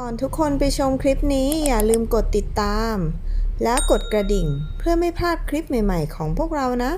ก่อนทุกคนไปชมคลิปนี้อย่าลืมกดติดตาม แล้วกดกระดิ่งเพื่อไม่พลาดคลิปใหม่ ๆ ของพวกเรานะ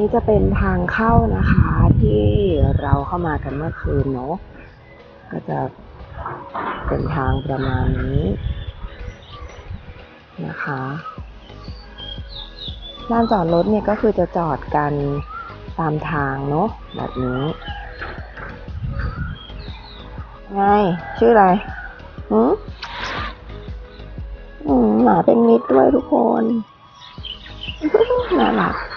นี้จะเป็นทางเข้านะคะที่เราเข้ามากันเมื่อคืนเนาะก็จะเป็นทางประมาณนี้นะคะลานจอดรถเนี่ยก็คือจะจอดกันตามทางเนาะแบบนี้ไงชื่ออะไรหืมอืมหมาเป็นมิตรด้วยทุกคนน่ารัก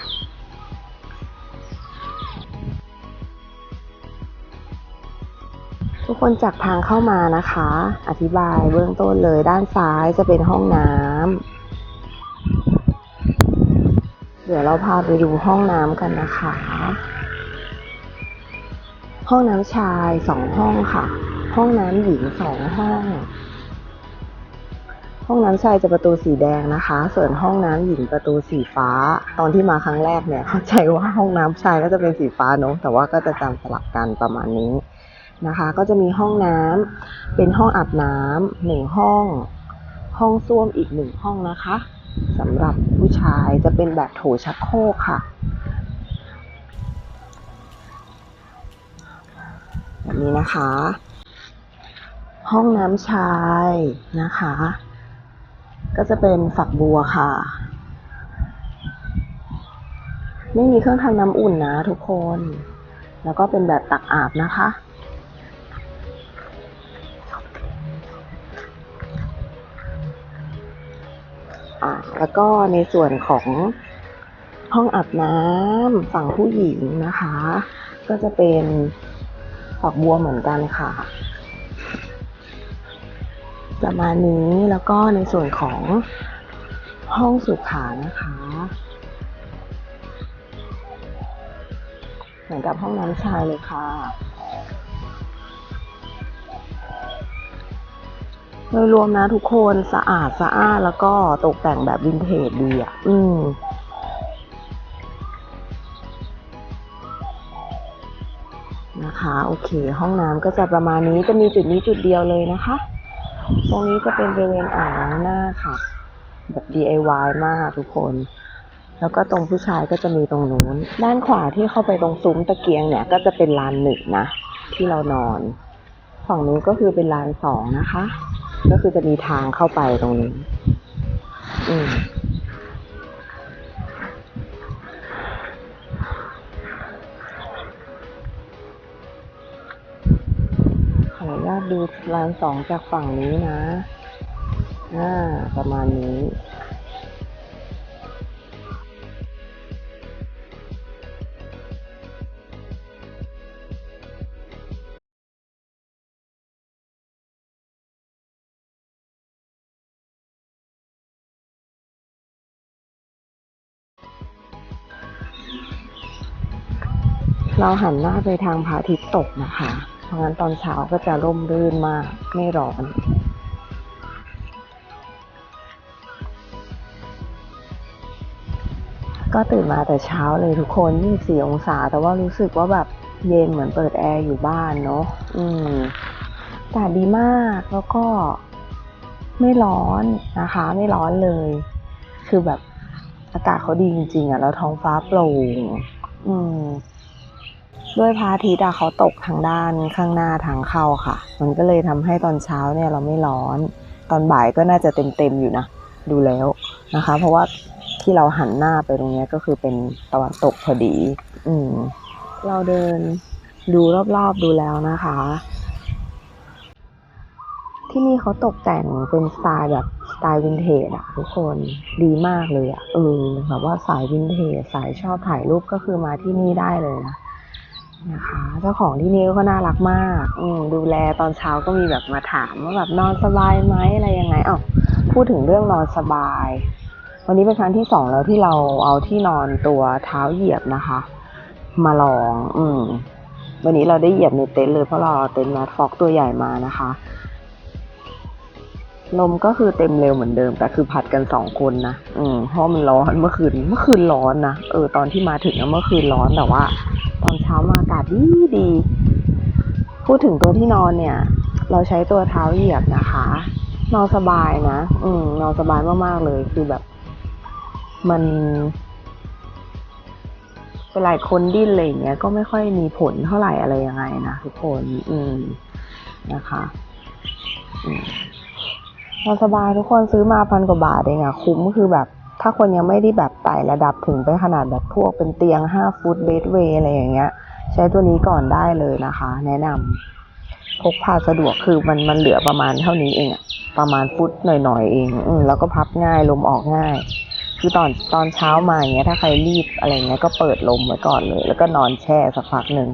คนจากทางเข้ามานะคะ อธิบายเบื้องต้นเลยด้านซ้ายจะเป็นห้องน้ำ เดี๋ยวเราพาไปดูห้องน้ำกันนะคะ ห้องน้ำชายสองห้องค่ะ ห้องน้ำหญิงสองห้อง ห้องน้ำชายจะประตูสีแดงนะคะ ส่วนห้องน้ำหญิงประตูสีฟ้า ตอนที่มาครั้งแรกเนี่ยเข้าใจว่าห้องน้ำชายก็จะเป็นสีฟ้าเนอะแต่ว่าก็จะจำสลับกันประมาณนี้ นะคะ ก็จะมีห้องน้ำเป็นห้องอาบน้ำหนึ่งห้อง ห้องส้วมอีกหนึ่งห้องนะคะสำหรับผู้ชายจะเป็นแบบโถชักโครกค่ะแบบนี้นะคะ ห้องน้ำชายนะคะ ก็จะเป็นฝักบัวค่ะ ไม่มีเครื่องทำน้ำอุ่นนะทุกคน แล้วก็เป็นแบบตักอาบนะคะ ก็ในส่วนของห้องอาบน้ำฝั่งผู้หญิงนะคะ ก็จะเป็นฝักบัวเหมือนกันค่ะ ประมาณนี้แล้วก็ในส่วนของห้องสุขานะคะเหมือนกับห้องน้ำชายเลยค่ะ โดยรวมนะทุกคนสะอาดสะอ้านแล้วก็ตกแต่งแบบวินเทจดีอะ อืมนะคะโอเค ห้องน้ำก็จะประมาณนี้จะมีจุดนี้จุดเดียวเลยนะคะ ตรงนี้จะเป็นบริเวณอ่างล้างหน้าค่ะ แบบ DIY มากทุกคน แล้วก็ตรงผู้ชายก็จะมีตรงนู้น ด้านขวาที่เข้าไปตรงซุ้มตะเกียงเนี่ย ก็จะเป็นลานหนึ่งนะ ที่เรานอน ฝั่งนู้นก็คือเป็นลานสองนะคะ ก็คือจะมีทางเข้าไปตรงนี้ อืมขออนุญาตดูลานสองจากฝั่งนี้นะ อ่า ประมาณนี้ เราหันหน้าไปทางพระอาทิตย์ตกนะคะ เพราะงั้นตอนเช้าก็จะร่มรื่นมาก ไม่ร้อนก็ตื่นมาแต่เช้าเลยทุกคน 24 องศา แต่ว่ารู้สึกว่าแบบเย็นเหมือนเปิดแอร์อยู่บ้านเนาะ อืมอากาศดีมาก แล้วก็ไม่ร้อนนะคะ ไม่ร้อนเลย คือแบบอากาศเขาดีจริงๆอะ แล้วท้องฟ้าโปร่ง อืม ด้วยพระอาทิตย์เขาตกทางด้านข้างหน้าทางเข้าค่ะ มันก็เลยทำให้ตอนเช้าเนี่ยเราไม่ร้อน ตอนบ่ายก็น่าจะเต็มๆอยู่นะ ดูแล้วนะคะ เพราะว่าที่เราหันหน้าไปตรงนี้ก็คือเป็นตะวันตกพอดี อืม เราเดินดูรอบๆดูแล้วนะคะ ที่นี่เขาตกแต่งเป็นสไตล์แบบสไตล์วินเทจอะทุกคนดีมากเลยอะเออแบบว่าสายวินเทจสายชอบถ่ายรูปก็คือมาที่นี่ได้เลยนะ นะคะ เจ้าของที่นี่ก็น่ารักมาก อืมดูแลตอนเช้าก็มีแบบมาถามว่าแบบนอนสบายไหมอะไรยังไงอ้าวพูดถึงเรื่องนอนสบาย วันนี้เป็นครั้งที่สองแล้วที่เราเอาที่นอนตัวเท้าเหยียบนะคะ มาลอง อืมวันนี้เราได้เหยียบในเต็นท์เลยเพราะเราเต็นท์แมทฟอกตัวใหญ่มานะคะลมก็คือเต็มเร็วเหมือนเดิม แต่คือผัดกันสองคนนะ อืมเพราะมันร้อนเมื่อคืน เมื่อคืนร้อนนะ เออ ตอนที่มาถึงอะเมื่อคืนร้อนแต่ว่า อนเช้ามาอากาศดีดี พูดถึงตัวที่นอนเนี่ย เราใช้ตัวเท้าเหยียบนะคะ นอนสบายนะ อืม นอนสบายมากๆเลย คือแบบ มันเวลาคนดิ้นอะไรอย่างเงี้ย ก็ไม่ค่อยมีผลเท่าไหร่อะไรยังไงนะทุกคน อืม นะคะอืมนอนสบายทุกคนซื้อมาพันกว่าบาทเองอะคุ้มคือแบบ ถ้าคนยังไม่ได้แบบไต่ระดับถึงไปขนาดแบบพวกเป็นเตียงห้าฟุตเบดเวย์อะไรอย่างเงี้ย ใช้ตัวนี้ก่อนได้เลยนะคะ แนะนำพกพาสะดวกคือมันมันเหลือประมาณเท่านี้เองอะประมาณฟุตหน่อยๆเองอืแล้วก็พับง่ายลมออกง่าย คือตอนตอนเช้ามาอย่างเงี้ย ถ้าใครรีบอะไรเงี้ยก็เปิดลมไว้ก่อนเลย แล้วก็นอนแช่สักพักหนึ่ง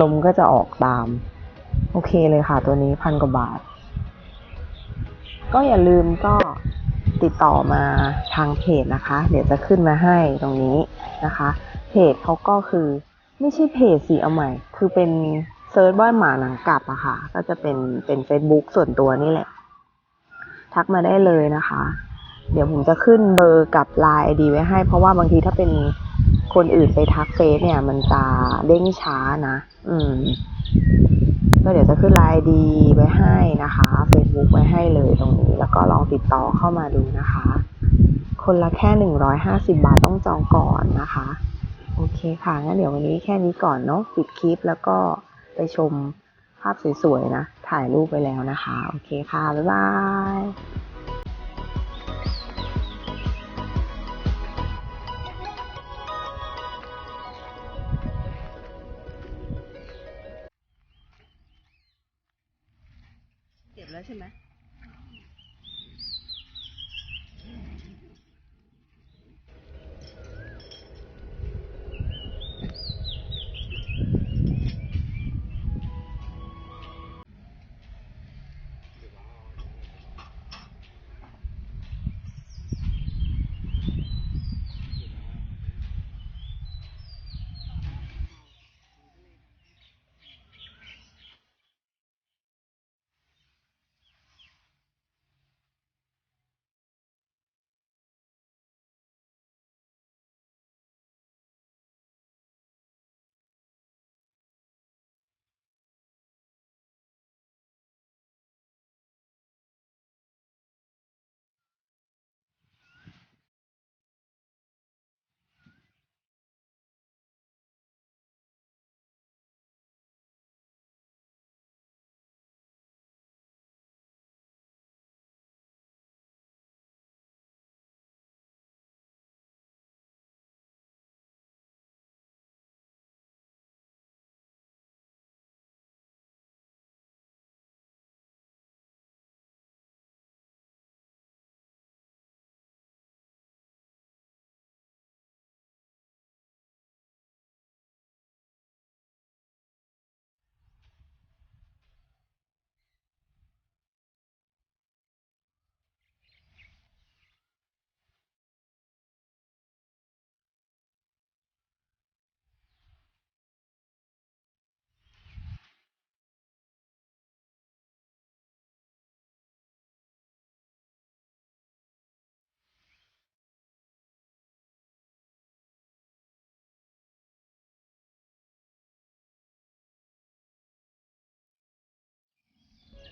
ลมก็จะออกตาม โอเคเลยค่ะ ตัวนี้พันกว่าบาท ก็อย่าลืมก็ ติดต่อมาทางเพจนะคะ เดี๋ยวจะขึ้นมาให้ตรงนี้นะคะ เพจเขาก็คือไม่ใช่เพจสิเอาใหม่ คือเป็นเซิร์ชว่าหมาหนังกลับอะค่ะ ก็จะเป็นเป็น Facebook ส่วนตัวนี่แหละ ทักมาได้เลยนะคะ เดี๋ยวผมจะขึ้นเบอร์กับไลน์ไอดีไว้ให้ เพราะว่าบางทีถ้าเป็นคนอื่นไปทักเฟซเนี่ย มันจะเด้งช้านะ อืม ก็เดี๋ยวจะขึ้นไลน์ดีไว้ให้นะคะ Facebook ไว้ให้เลยตรงนี้ แล้วก็ลองติดต่อเข้ามาดูนะคะ คนละแค่ 150 บาทต้องจองก่อนนะคะ โอเคค่ะงั้นเดี๋ยววันนี้แค่นี้ก่อนเนาะปิดคลิปแล้วก็ไปชมภาพสวยๆนะ ถ่ายรูปไปแล้วนะคะ โอเคค่ะ บ๊ายบาย แล้วใช่ไหม